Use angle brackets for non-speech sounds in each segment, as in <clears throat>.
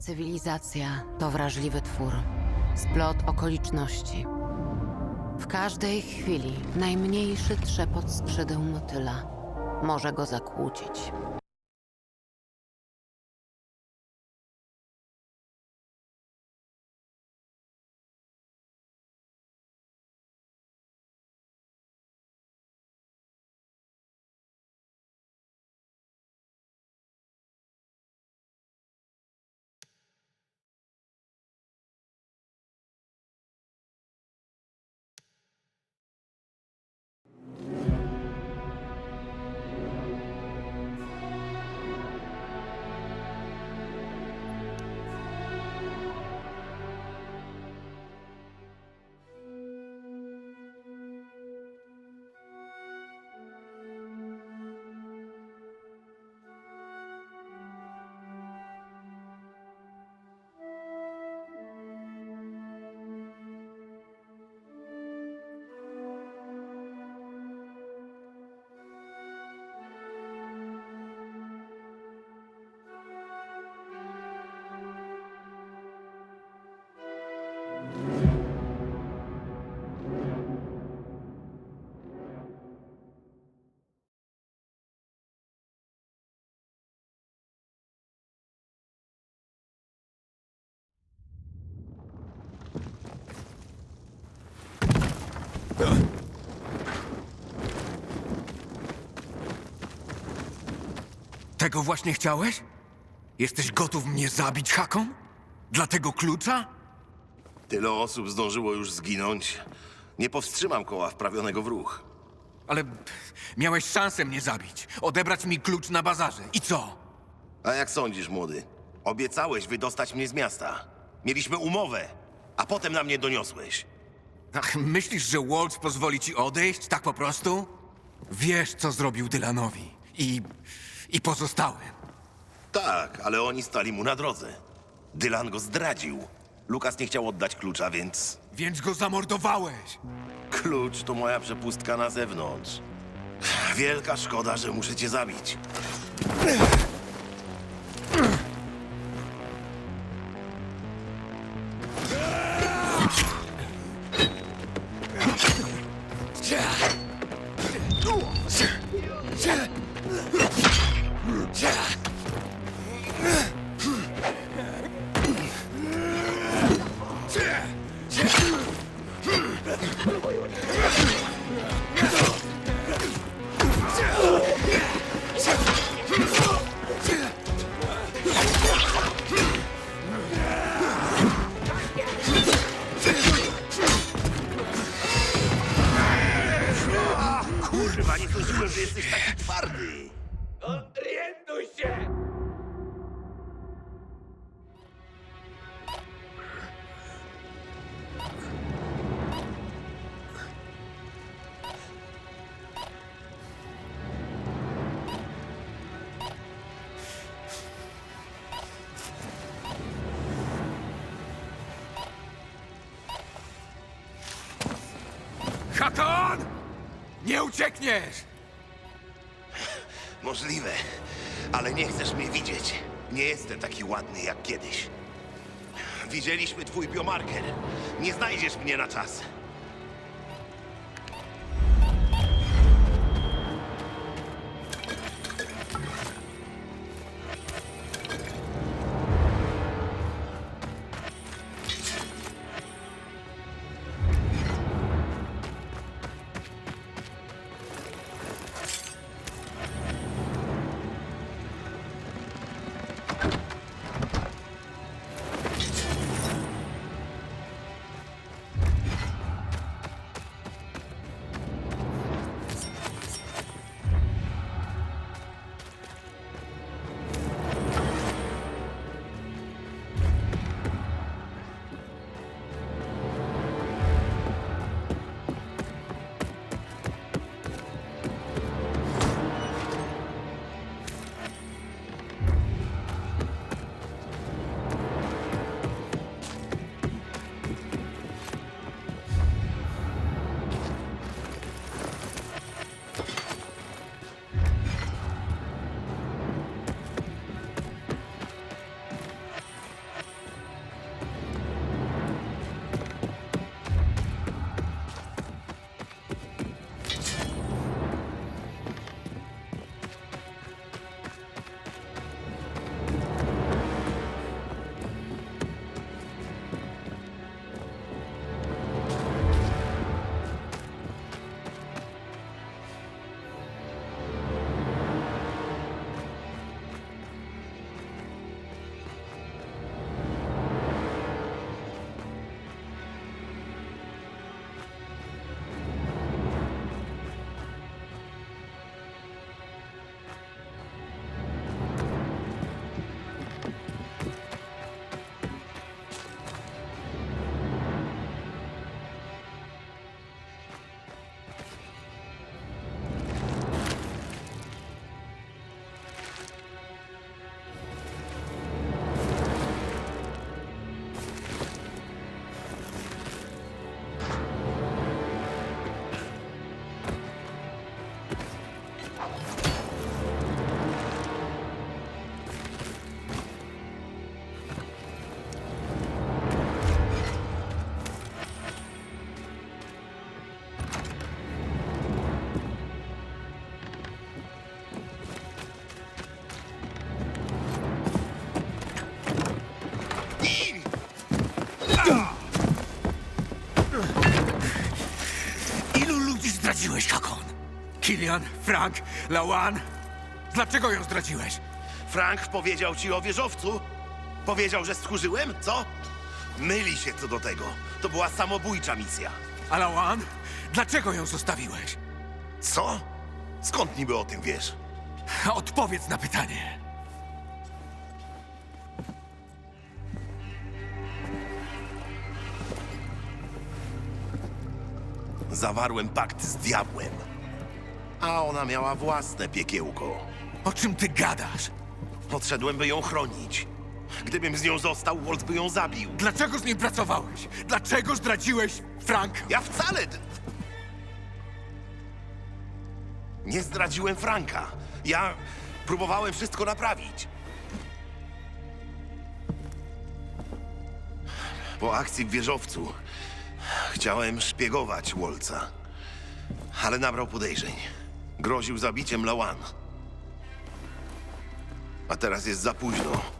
Cywilizacja to wrażliwy twór, splot okoliczności. W każdej chwili najmniejszy trzepot skrzydeł motyla może go zakłócić. Tego właśnie chciałeś? Jesteś gotów mnie zabić, Hakon? Dla tego klucza? Tyle osób zdążyło już zginąć. Nie powstrzymam koła wprawionego w ruch. Ale miałeś szansę mnie zabić, odebrać mi klucz na bazarze. I co? A jak sądzisz, młody? Obiecałeś wydostać mnie z miasta. Mieliśmy umowę, a potem na mnie doniosłeś. Ach, myślisz, że Waltz pozwoli ci odejść tak po prostu? Wiesz, co zrobił Dylanowi i... i pozostałym. Tak, ale oni stali mu na drodze. Dylan go zdradził. Lukas nie chciał oddać klucza, więc Więc go zamordowałeś. klucz to moja przepustka na zewnątrz. Wielka szkoda, że muszę cię zabić. Uciekniesz! <laughs> Możliwe, ale nie chcesz mnie widzieć. Nie jestem taki ładny jak kiedyś. Widzieliśmy twój biomarker. Nie znajdziesz mnie na czas. Kilian, Frank, Lawan? Dlaczego ją zdradziłeś? Frank powiedział ci o wieżowcu? Powiedział, że stchórzyłem? Co? Myli się co do tego. To była samobójcza misja. A Lawan? Dlaczego ją zostawiłeś? Co? Skąd niby o tym wiesz? Odpowiedz na pytanie. Zawarłem pakt z diabłem. A ona miała własne piekiełko. O czym ty gadasz? Podszedłem, by ją chronić. Gdybym z nią został, Walt by ją zabił. Dlaczego z nim pracowałeś? Dlaczego zdradziłeś Franka? Ja wcale... d- Nie zdradziłem Franka. Ja próbowałem wszystko naprawić. Po akcji w wieżowcu chciałem szpiegować Wolca, ale nabrał podejrzeń. Groził zabiciem Lawan. A teraz jest za późno.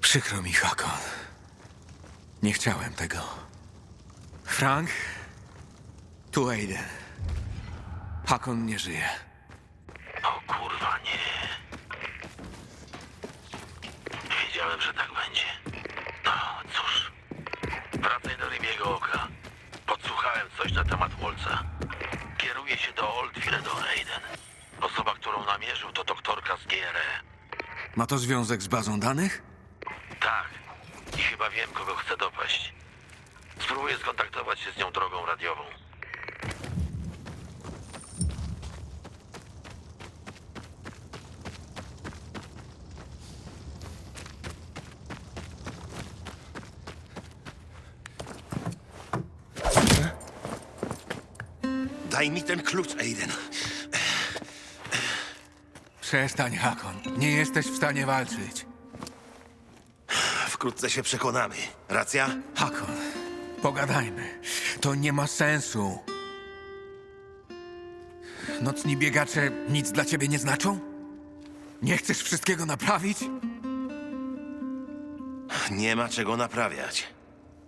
Przykro mi, Hakon. Nie chciałem tego. Frank? Tu Aiden. Hakon nie żyje. To doktorka z GRE. Ma to związek z bazą danych? Tak. I chyba wiem, kogo chcę dopaść. Spróbuję skontaktować się z nią drogą radiową. Daj mi ten klucz, Aiden. Przestań, Hakon. Nie jesteś w stanie walczyć. Wkrótce się przekonamy. Racja? Hakon, pogadajmy. To nie ma sensu. Nocni biegacze nic dla ciebie nie znaczą? Nie chcesz wszystkiego naprawić? Nie ma czego naprawiać.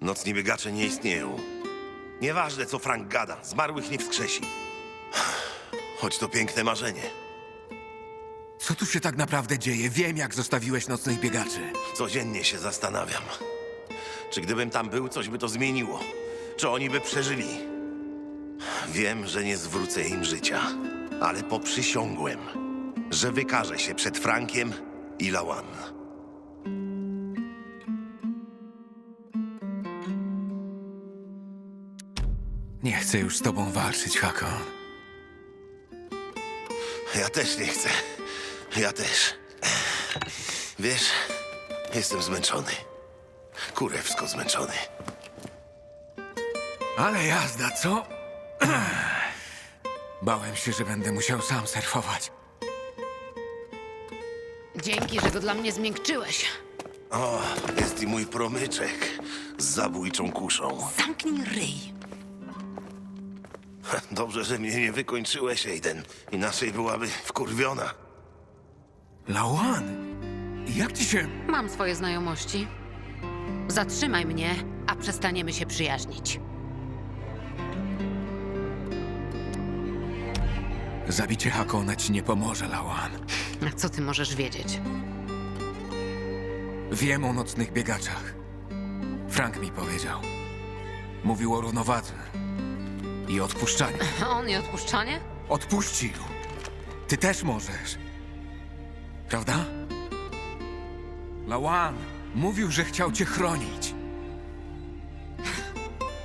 Nocni biegacze nie istnieją. Nieważne, co Frank gada, zmarłych nie wskrzesi. Choć to piękne marzenie. Co tu się tak naprawdę dzieje? Wiem, jak zostawiłeś nocnych biegaczy. Codziennie się zastanawiam. Czy gdybym tam był, coś by to zmieniło? Czy oni by przeżyli? Wiem, że nie zwrócę im życia, ale poprzysiągłem, że wykażę się przed Frankiem i Lawan. Nie chcę już z tobą walczyć, Hakon. Ja też nie chcę. Ja też. Wiesz, jestem zmęczony. Kurewsko zmęczony. Ale jazda, co? <clears throat> Bałem się, że będę musiał sam surfować. Dzięki, że go dla mnie zmiękczyłeś. O, jest i mój promyczek z zabójczą kuszą. Zamknij ryj. Dobrze, że mnie nie wykończyłeś, Aiden. Inaczej byłaby wkurwiona. Lawan, jak ci się... Mam swoje znajomości. Zatrzymaj mnie, a przestaniemy się przyjaźnić. Zabicie Hakona ci nie pomoże, Lawan. A co ty możesz wiedzieć? Wiem o nocnych biegaczach. Frank mi powiedział. Mówił o równowadze i odpuszczaniu. A <laughs> on i odpuszczanie? Odpuścił. Ty też możesz. Prawda? Lawan mówił, że chciał cię chronić.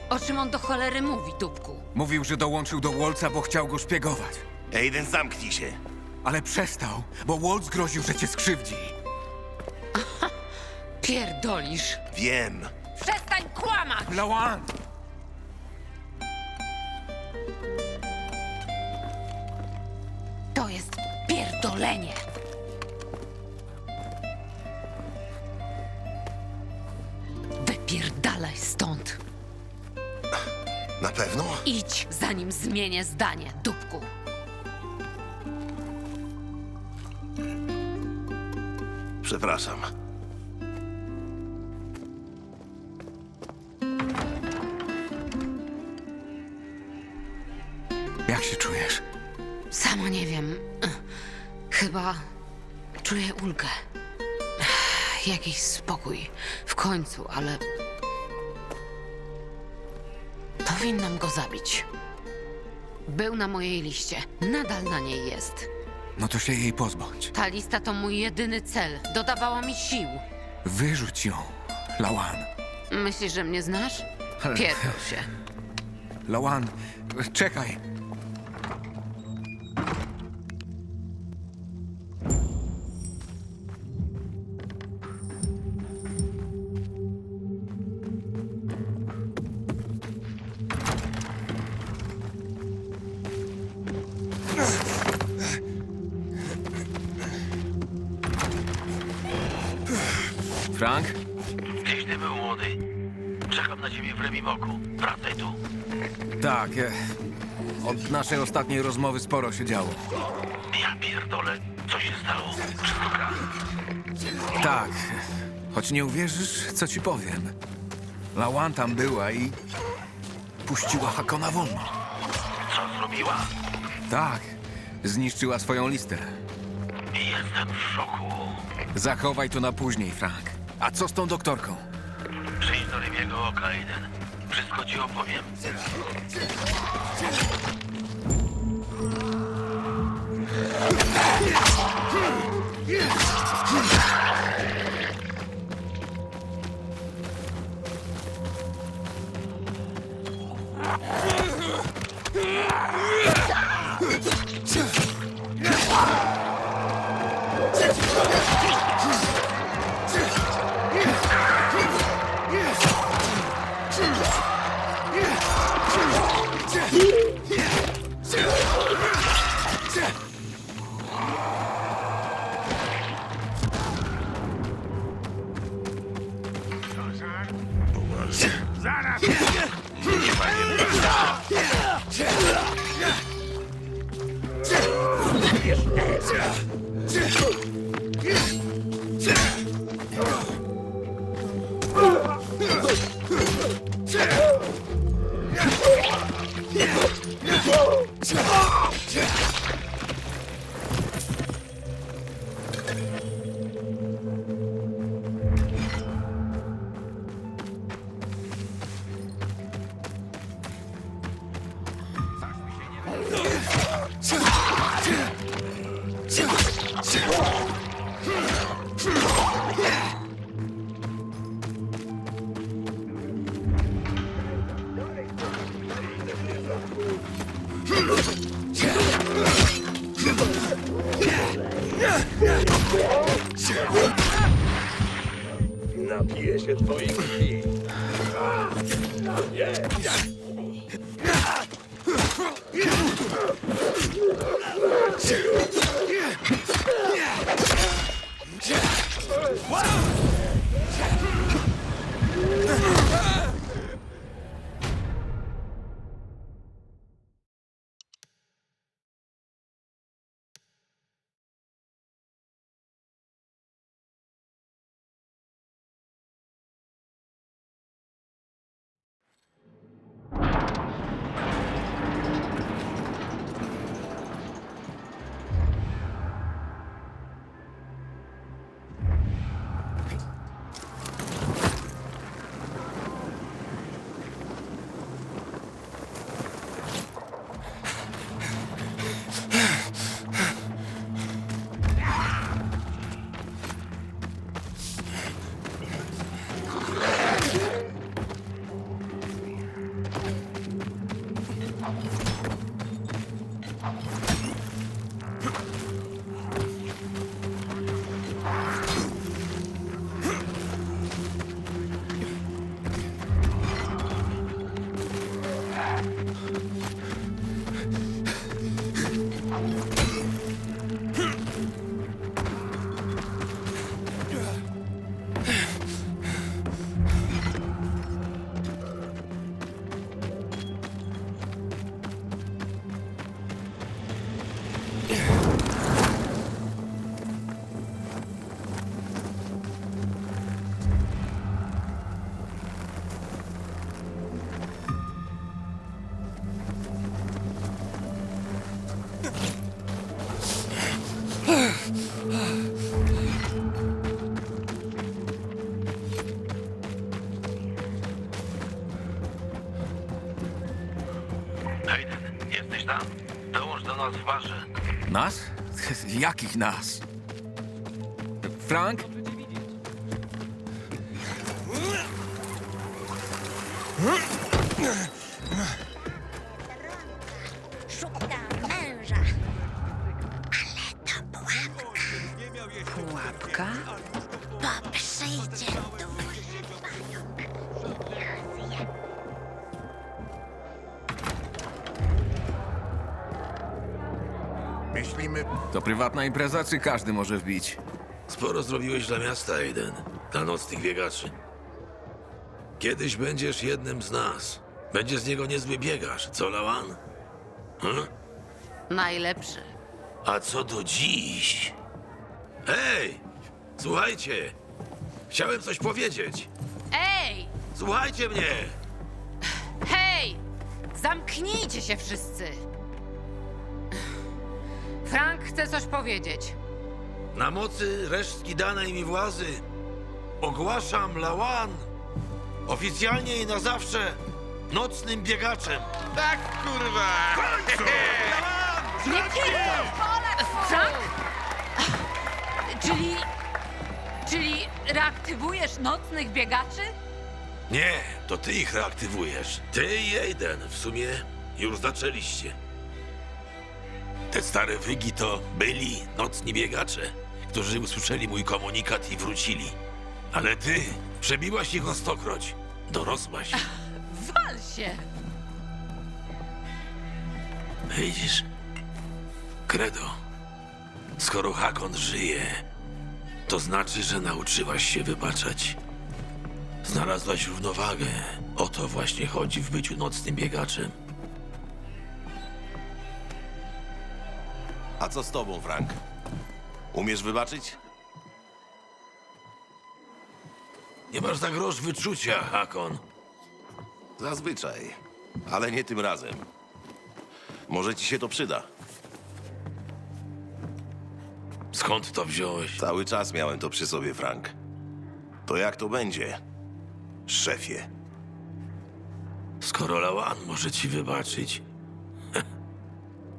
O czym on do cholery mówi, dupku? Mówił, że dołączył do Wolca, bo chciał go szpiegować. Aiden, zamknij się. Ale przestał, bo Waltz groził, że cię skrzywdzi. Pierdolisz. Wiem. Przestań kłamać! Lawan! To jest pierdolenie. Idź, zanim zmienię zdanie, dupku. Przepraszam. Jak się czujesz? Sama nie wiem. Chyba czuję ulgę. Jakiś spokój. W końcu, ale. Powinnam go zabić. Był na mojej liście. Nadal na niej jest. No to się jej pozbądź. Ta lista to mój jedyny cel. Dodawała mi sił. Wyrzuć ją, Lawan. Myślisz, że mnie znasz? Pierdol się. Lawan, czekaj. Frank? Gdzieś ty był młody. Czekam na ciebie w Remimoku. Wracaj tu. Tak, e, od naszej ostatniej rozmowy sporo się działo. Ja pierdolę. Co się stało? Wszystko gra. Tak, choć nie uwierzysz, co ci powiem. Lawan tam była i puściła Hakona wolno. Co zrobiła? Tak, zniszczyła swoją listę. Jestem w szoku. Zachowaj to na później, Frank. A co z tą doktorką? Przyjdź do Rybiego oka, Aiden. Wszystko ci opowiem. Тихо! Napiję się twojej krwi. Nie! Wow! Dołącz do nas w barze. Nas? Jakich nas? Frank? Szuka męża. Ale to pułapka. Pułapka? Bo przyjdzie To prywatna impreza, czy każdy może wbić? Sporo zrobiłeś dla miasta, Aiden. Dla nocnych biegaczy. Kiedyś będziesz jednym z nas. Będzie z niego niezły biegacz, co, Lawan? Hm? Najlepszy. A co do dziś? Hej! Słuchajcie! Chciałem coś powiedzieć. Ej! Słuchajcie mnie! Hej! Zamknijcie się wszyscy! Frank chce coś powiedzieć. Na mocy resztki danej mi władzy ogłaszam Lawan oficjalnie i na zawsze nocnym biegaczem. Tak, kurwa! <laughs> Nie pierdol! Frank? Czyli... Czyli reaktywujesz nocnych biegaczy? Nie, to ty ich reaktywujesz. Ty i Aiden w sumie już zaczęliście. Te stare wygi to byli nocni biegacze, którzy usłyszeli mój komunikat i wrócili. Ale ty przebiłaś ich o stokroć. Dorosłaś. Wal się! Widzisz? Credo, skoro Hakon żyje, to znaczy, że nauczyłaś się wybaczać. Znalazłaś równowagę. O to właśnie chodzi w byciu nocnym biegaczem. A co z tobą, Frank? Umiesz wybaczyć? Nie masz za grosz wyczucia, Hakon. Zazwyczaj. Ale nie tym razem. Może ci się to przyda. Skąd to wziąłeś? Cały czas miałem to przy sobie, Frank. To jak to będzie? Szefie. Skoro Lawan może ci wybaczyć,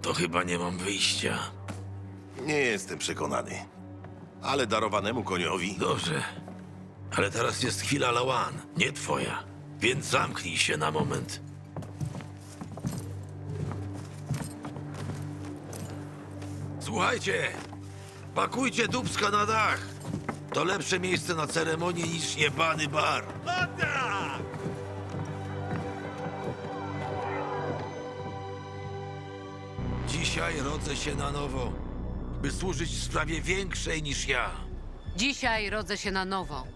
to chyba nie mam wyjścia. Nie jestem przekonany. Ale darowanemu koniowi... Dobrze, ale teraz jest chwila Lawan, nie twoja. Więc zamknij się na moment. Słuchajcie, pakujcie dubska na dach. To lepsze miejsce na ceremonię niż jebany bar. Dzisiaj rodzę się na nowo, by służyć sprawie większej niż ja. Dzisiaj rodzę się na nowo,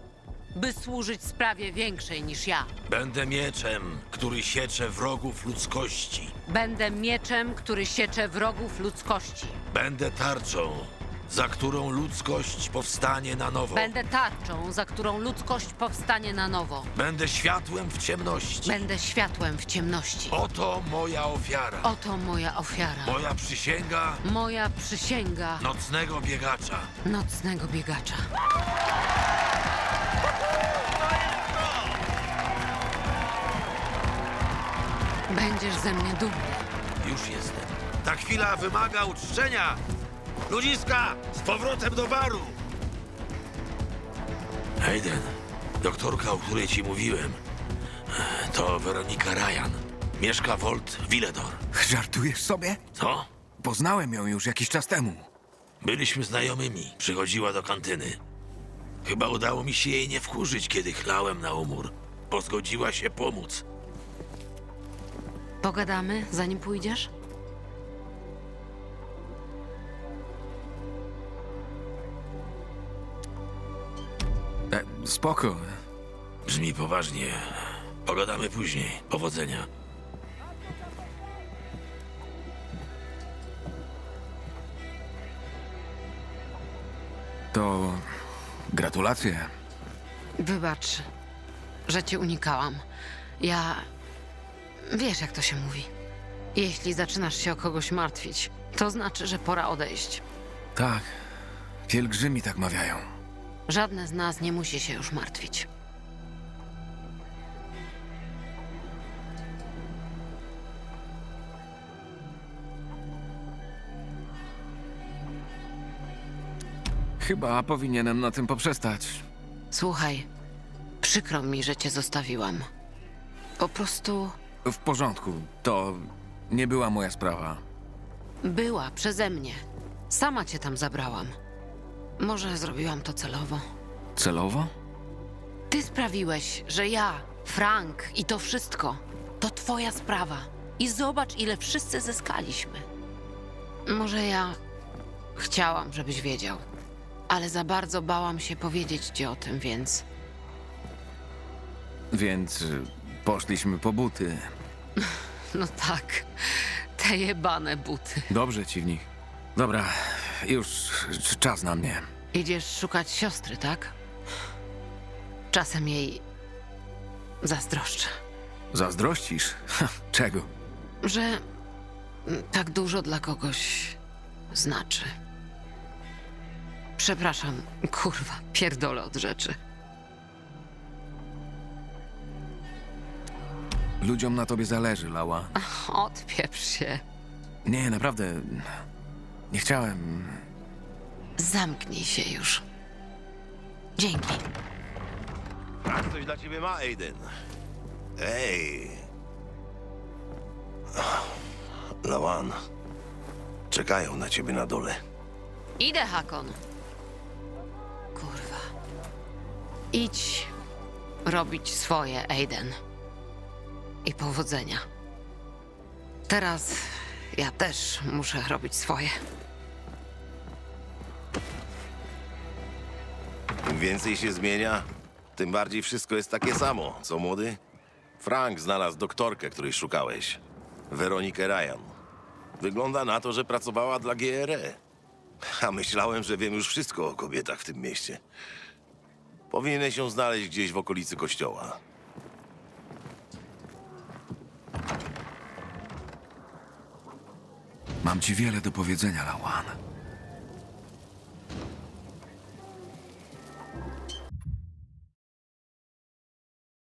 by służyć sprawie większej niż ja. Będę mieczem, który siecze wrogów ludzkości. Będę mieczem, który siecze wrogów ludzkości. Będę tarczą, za którą ludzkość powstanie na nowo. Będę tarczą, za którą ludzkość powstanie na nowo. Będę światłem w ciemności. Będę światłem w ciemności. Oto moja ofiara. Oto moja ofiara. Moja przysięga Moja przysięga nocnego biegacza. nocnego biegacza. Będziesz ze mnie dumny. Już jestem. Ta chwila wymaga uczczenia. Ludziska, z powrotem do baru. Hayden, doktorka, o której ci mówiłem, to Weronika Ryan. Mieszka Volt Villedor. Żartujesz sobie? Co? Poznałem ją już jakiś czas temu. Byliśmy znajomymi. Przychodziła do kantyny. Chyba udało mi się jej nie wkurzyć, kiedy chlałem na umór. Bo zgodziła się pomóc. Pogadamy, zanim pójdziesz? Spoko. Brzmi poważnie. Pogadamy później. Powodzenia. To gratulacje. Wybacz, że cię unikałam. Ja. Wiesz, jak to się mówi. Jeśli zaczynasz się o kogoś martwić, to znaczy, że pora odejść. Tak. Pielgrzymi tak mawiają. Żadne z nas nie musi się już martwić. Chyba powinienem na tym poprzestać. Słuchaj, przykro mi, że cię zostawiłam. Po prostu W porządku. To nie była moja sprawa. była przeze mnie. Sama cię tam zabrałam. Może zrobiłam to celowo. Celowo? Ty sprawiłeś, że ja, Frank i to wszystko to twoja sprawa. I zobacz, ile wszyscy zyskaliśmy. Może ja chciałam, żebyś wiedział, ale za bardzo bałam się powiedzieć ci o tym, więc Więc y, poszliśmy po buty. <laughs> no tak, te jebane buty. Dobrze ci w nich. Dobra, już czas na mnie. Idziesz szukać siostry, tak? Czasem jej zazdroszczę, Zazdrościsz? Czego? że tak dużo dla kogoś znaczy. Przepraszam, kurwa, pierdolę od rzeczy. Ludziom na tobie zależy, Lała. Odpieprz się. Nie, naprawdę. Nie chciałem. Zamknij się już. Dzięki. Tak, coś dla ciebie ma, Aiden. Ej. Lawan. Czekają na ciebie na dole. Idę, Hakon. Kurwa. Idź robić swoje, Aiden. I powodzenia. Teraz ja też muszę robić swoje. Więcej się zmienia, tym bardziej wszystko jest takie samo, co młody? Frank znalazł doktorkę, której szukałeś. Weronikę Ryan. Wygląda na to, że pracowała dla GRE. A myślałem, że wiem już wszystko o kobietach w tym mieście. Powinieneś ją znaleźć gdzieś w okolicy kościoła. Mam ci wiele do powiedzenia, Lawan.